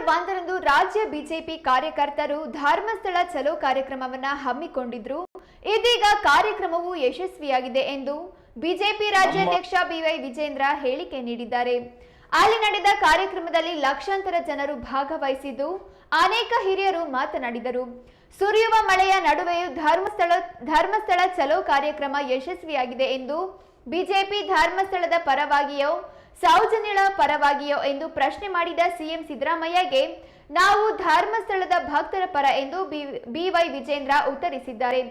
December ಒಂದರಂದು ರಾಜ್ಯ BJP ಕಾರ್ಯಕರ್ತರು ಧರ್ಮಸ್ಥಳ ಚಲೋ ಕಾರ್ಯಕ್ರಮವನ್ನ ಹಮ್ಮಿಕೊಂಡಿದ್ರು. ಇದೀಗ ಕಾರ್ಯಕ್ರಮವು ಯಶಸ್ವಿಯಾಗಿದೆ ಎಂದು ಬಿಜೆಪಿ ರಾಜ್ಯಾಧ್ಯಕ್ಷ ಬಿವೈ ವಿಜೇಂದ್ರ ಹೇಳಿಕೆ ನೀಡಿದ್ದಾರೆ. ಅಲ್ಲಿ ನಡೆದ ಕಾರ್ಯಕ್ರಮದಲ್ಲಿ ಲಕ್ಷಾಂತರ ಜನರು ಭಾಗವಹಿಸಿದ್ದು ಅನೇಕ ಹಿರಿಯರು ಮಾತನಾಡಿದರು. ಸುರಿಯುವ ಮಳೆಯ ನಡುವೆಯೂ ಧರ್ಮಸ್ಥಳ ಧರ್ಮಸ್ಥಳ ಚಲೋ ಕಾರ್ಯಕ್ರಮ ಯಶಸ್ವಿಯಾಗಿದೆ ಎಂದು ಬಿಜೆಪಿ ಧರ್ಮಸ್ಥಳದ ಪರವಾಗಿಯೋ ಸೌಜನ್ಯಳ ಪರವಾಗಿಯೋ ಎಂದು ಪ್ರಶ್ನೆ ಮಾಡಿದ ಸಿಎಂ ಸಿದ್ದರಾಮಯ್ಯಗೆ ನಾವು ಧರ್ಮಸ್ಥಳದ ಭಕ್ತರ ಪರ ಎಂದು ಬಿವೈ ವಿಜೇಂದ್ರ ಉತ್ತರಿಸಿದ್ದಾರೆ.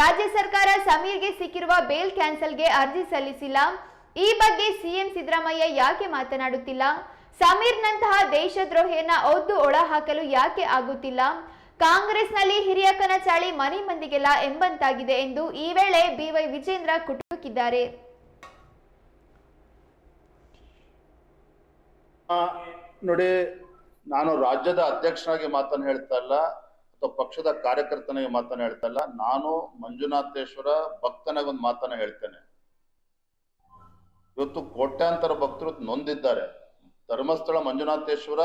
ರಾಜ್ಯ ಸರ್ಕಾರ ಸಮೀರ್ಗೆ ಸಿಕ್ಕಿರುವ ಬೇಲ್ ಕ್ಯಾನ್ಸಲ್ಗೆ ಅರ್ಜಿ ಸಲ್ಲಿಸಿಲ್ಲ. ಈ ಬಗ್ಗೆ ಸಿಎಂ ಸಿದ್ದರಾಮಯ್ಯ ಯಾಕೆ ಮಾತನಾಡುತ್ತಿಲ್ಲ? ಸಮೀರ್ನಂತಹ ದೇಶದ್ರೋಹಿಯನ್ನ ಒದ್ದು ಒಳಹಾಕಲು ಯಾಕೆ ಆಗುತ್ತಿಲ್ಲ? ಕಾಂಗ್ರೆಸ್ನಲ್ಲಿ ಹಿರಿಯ ಕನಚಾಳಿ ಮನೆ ಮಂದಿಗೆಲ್ಲ ಎಂಬಂತಾಗಿದೆ ಎಂದು ಈ ವೇಳೆ ಬಿವೈ ವಿಜೇಂದ್ರ ಕುಟುಕಿದ್ದಾರೆ. ನೋಡಿ, ನಾನು ರಾಜ್ಯದ ಅಧ್ಯಕ್ಷನಾಗಿ ಮಾತನ್ನು ಹೇಳ್ತಾ ಇಲ್ಲ, ಅಥವಾ ಪಕ್ಷದ ಕಾರ್ಯಕರ್ತನಾಗಿ ಮಾತನ್ನು ಹೇಳ್ತಾ ಇಲ್ಲ. ನಾನು ಮಂಜುನಾಥೇಶ್ವರ ಭಕ್ತನಾಗಿ ಒಂದು ಮಾತನ್ನ ಹೇಳ್ತೇನೆ. ಇವತ್ತು ಕೋಟ್ಯಾಂತರ ಭಕ್ತರು ನೊಂದಿದ್ದಾರೆ. ಧರ್ಮಸ್ಥಳ ಮಂಜುನಾಥೇಶ್ವರ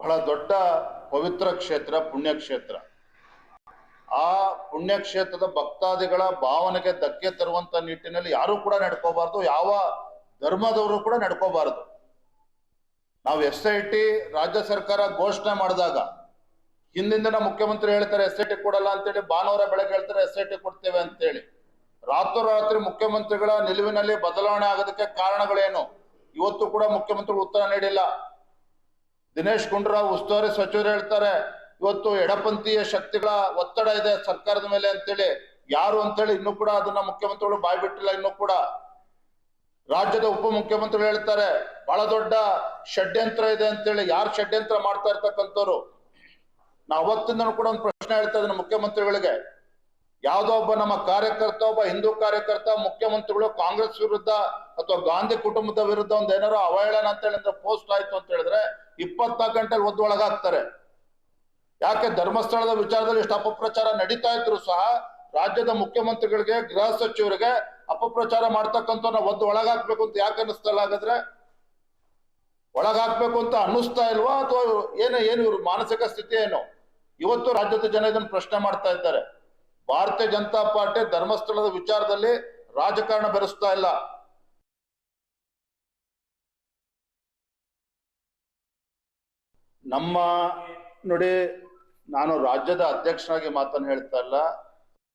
ಬಹಳ ದೊಡ್ಡ ಪವಿತ್ರ ಕ್ಷೇತ್ರ, ಪುಣ್ಯಕ್ಷೇತ್ರ. ಆ ಪುಣ್ಯಕ್ಷೇತ್ರದ ಭಕ್ತಾದಿಗಳ ಭಾವನೆಗೆ ಧಕ್ಕೆ ತರುವಂತ ನಿಟ್ಟಿನಲ್ಲಿ ಯಾರು ಕೂಡ ನಡ್ಕೋಬಾರ್ದು. ಯಾವ ಧರ್ಮದವರು ಕೂಡ ನಡ್ಕೋಬಾರದು. ನಾವು ಎಸ್ ಐ ಟಿ ರಾಜ್ಯ ಸರ್ಕಾರ ಘೋಷಣೆ ಮಾಡಿದಾಗ ಹಿಂದಿನ ಮುಖ್ಯಮಂತ್ರಿ ಹೇಳ್ತಾರೆ ಎಸ್ ಐ ಟಿ ಕೊಡಲ್ಲ ಅಂತೇಳಿ ಭಾನುವಾರ ಬೆಳಗ್ಗೆ ಹೇಳ್ತಾರೆ ಎಸ್ ಐ ಟಿ ಕೊಡ್ತೇವೆ ಅಂತೇಳಿ. ರಾತ್ರೋರಾತ್ರಿ ಮುಖ್ಯಮಂತ್ರಿಗಳ ನಿಲುವಿನಲ್ಲಿ ಬದಲಾವಣೆ ಆಗೋದಕ್ಕೆ ಕಾರಣಗಳೇನು? ಇವತ್ತು ಕೂಡ ಮುಖ್ಯಮಂತ್ರಿಗಳು ಉತ್ತರ ನೀಡಿಲ್ಲ. ದಿನೇಶ್ ಗುಂಡೂರಾವ್ ಉಸ್ತುವಾರಿ ಸಚಿವರು ಹೇಳ್ತಾರೆ, ಇವತ್ತು ಎಡಪಂಥೀಯ ಶಕ್ತಿಗಳ ಒತ್ತಡ ಇದೆ ಸರ್ಕಾರದ ಮೇಲೆ ಅಂತೇಳಿ. ಯಾರು ಅಂತೇಳಿ ಇನ್ನು ಕೂಡ ಅದನ್ನ ಮುಖ್ಯಮಂತ್ರಿಗಳು ಬಾಯ್ಬಿಟ್ಟಿಲ್ಲ ಇನ್ನು ಇನ್ನೂ ಕೂಡ. ರಾಜ್ಯದ ಉಪಮುಖ್ಯಮಂತ್ರಿಗಳು ಹೇಳ್ತಾರೆ, ಬಹಳ ದೊಡ್ಡ ಷಡ್ಯಂತ್ರ ಇದೆ ಅಂತೇಳಿ. ಯಾರು ಷಡ್ಯಂತ್ರ ಮಾಡ್ತಾ ಇರ್ತಕ್ಕಂಥವ್ರು? ನಾ ಅವತ್ತಿಂದನೂ ಕೂಡ ಒಂದು ಪ್ರಶ್ನೆ ಹೇಳ್ತಾ ಇದ್ದೀನಿ ಮುಖ್ಯಮಂತ್ರಿಗಳಿಗೆ. ಯಾವುದೋ ಒಬ್ಬ ನಮ್ಮ ಕಾರ್ಯಕರ್ತ, ಒಬ್ಬ ಹಿಂದೂ ಕಾರ್ಯಕರ್ತ, ಮುಖ್ಯಮಂತ್ರಿಗಳು ಕಾಂಗ್ರೆಸ್ ವಿರುದ್ಧ ಅಥವಾ ಗಾಂಧಿ ಕುಟುಂಬದ ವಿರುದ್ಧ ಒಂದು ಏನಾರೋ ಅವಹೇಳನ ಅಂತ ಹೇಳಿದ್ರೆ ಪೋಸ್ಟ್ ಆಯ್ತು ಅಂತ ಹೇಳಿದ್ರೆ ಇಪ್ಪತ್ನಾಲ್ಕು ಗಂಟೆಲಿ ಒದ್ದು ಒಳಗಾಗ್ತಾರೆ. ಯಾಕೆ ಧರ್ಮಸ್ಥಳದ ವಿಚಾರದಲ್ಲಿ ಇಷ್ಟು ಅಪಪ್ರಚಾರ ನಡೀತಾ ಇದ್ರು ಸಹ ರಾಜ್ಯದ ಮುಖ್ಯಮಂತ್ರಿಗಳಿಗೆ, ಗೃಹ ಸಚಿವರಿಗೆ ಅಪಪ್ರಚಾರ ಮಾಡ್ತಕ್ಕಂಥ ಒಂದು ಒಳಗಾಕ್ಬೇಕು ಅಂತ ಯಾಕೆ ಅನ್ನಿಸ್ತಲ್ಲ ಹಾಗಾದ್ರೆ? ಒಳಗಾಕ್ಬೇಕು ಅಂತ ಅನ್ನಿಸ್ತಾ ಇಲ್ವಾ? ಅಥವಾ ಏನು ಏನು ಇವ್ರ ಮಾನಸಿಕ ಸ್ಥಿತಿ ಏನು? ಇವತ್ತು ರಾಜ್ಯದ ಜನ ಇದನ್ನು ಪ್ರಶ್ನೆ ಮಾಡ್ತಾ ಇದ್ದಾರೆ. ಭಾರತೀಯ ಜನತಾ ಪಾರ್ಟಿ ಧರ್ಮಸ್ಥಳದ ವಿಚಾರದಲ್ಲಿ ರಾಜಕಾರಣ ಬೆರೆಸ್ತಾ ಇಲ್ಲ. ನಮ್ಮ ನೋಡಿ, ನಾನು ರಾಜ್ಯದ ಅಧ್ಯಕ್ಷನಾಗಿ ಮಾತನ್ನು ಹೇಳ್ತಾ ಇಲ್ಲ.